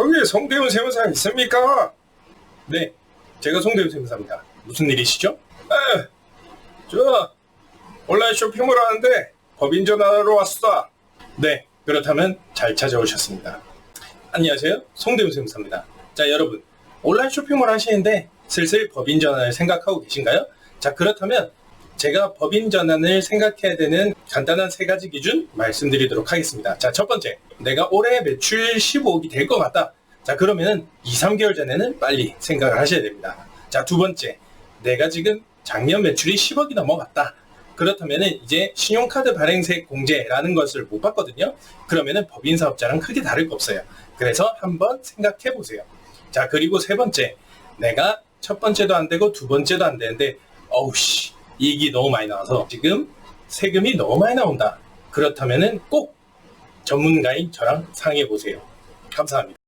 거기에 송대훈 세무사 있습니까? 네, 제가 송대훈 세무사입니다. 무슨 일이시죠? 아, 저 온라인 쇼핑몰 하는데 법인 전화로 왔어. 네, 그렇다면 잘 찾아오셨습니다. 안녕하세요, 송대훈 세무사입니다. 자, 여러분 온라인 쇼핑몰 하시는데 슬슬 법인 전환을 생각하고 계신가요? 자, 그렇다면 제가 법인 전환을 생각해야 되는 간단한 세 가지 기준 말씀드리도록 하겠습니다. 자, 첫 번째, 내가 올해 매출 15억이 될 것 같다. 자, 그러면은 2, 3개월 전에는 빨리 생각을 하셔야 됩니다. 자, 두 번째, 내가 지금 작년 매출이 10억이 넘어갔다. 그렇다면은 이제 신용카드 발행세 공제라는 것을 못 받거든요. 그러면은 법인 사업자랑 크게 다를 거 없어요. 그래서 한번 생각해 보세요. 자, 그리고 세 번째, 내가 첫 번째도 안 되고 두 번째도 안 되는데, 어우 씨, 이익이 너무 많이 나와서 지금 세금이 너무 많이 나온다. 그렇다면은 꼭 전문가인 저랑 상의해 보세요. 감사합니다.